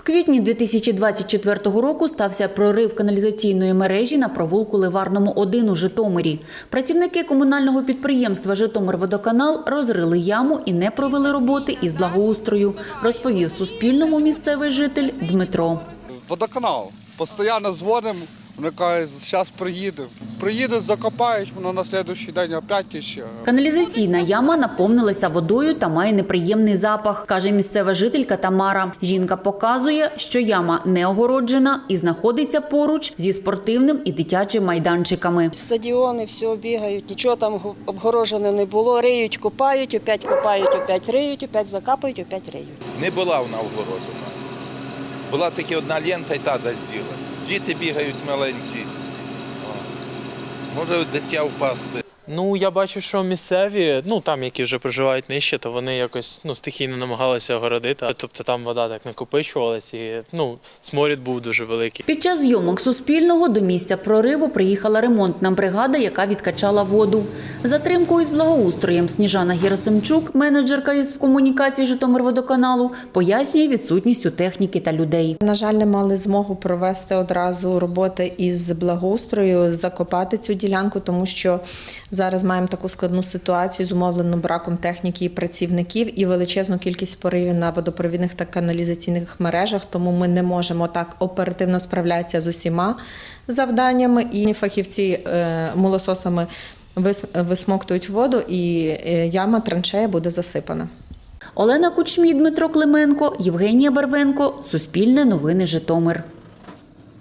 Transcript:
В квітні 2024 року стався прорив каналізаційної мережі на провулку Ливарному 1 у Житомирі. Працівники комунального підприємства Житомирводоканал розрили яму і не провели роботи із благоустрою, розповів Суспільному місцевий житель Дмитро. Водоканал. Постійно дзвонимо, вони кажуть, зараз приїде. Приїдуть, закопають, воно на наступний день опять іще. Каналізаційна яма наповнилася водою та має неприємний запах, каже місцева жителька Тамара. Жінка показує, що яма не огороджена і знаходиться поруч зі спортивним і дитячим майданчиками. Стадіони все бігають, нічого там го- обгорожено не було. Риють, копають, опять копають, опять риють, опять закапають, опять риють. Не була вона огороджена. Була тільки одна лента і та десь ділась. Діти бігають маленькі. Може дитя впасти. Ну, я бачу, що місцеві, ну там, які вже проживають нижче, то вони якось ну, стихійно намагалися огородити. Тобто там вода так накопичувалась і ну, сморід був дуже великий. Під час зйомок Суспільного до місця прориву приїхала ремонтна бригада, яка відкачала воду. Затримкою з благоустроєм Сніжана Герасимчук, менеджерка із комунікації Житомирводоканалу, пояснює відсутністю техніки та людей. На жаль, не мали змогу провести одразу роботи із благоустрою, закопати цю ділянку, тому що зараз маємо таку складну ситуацію зумовлену браком техніки і працівників і величезну кількість поривів на водопровідних та каналізаційних мережах. Тому ми не можемо так оперативно справлятися з усіма завданнями. І фахівці е, молососами вис- висмоктують воду, і е, яма траншея буде засипана. Олена Кучмій, Дмитро Клименко, Євгенія Барвенко, Суспільне новини Житомир.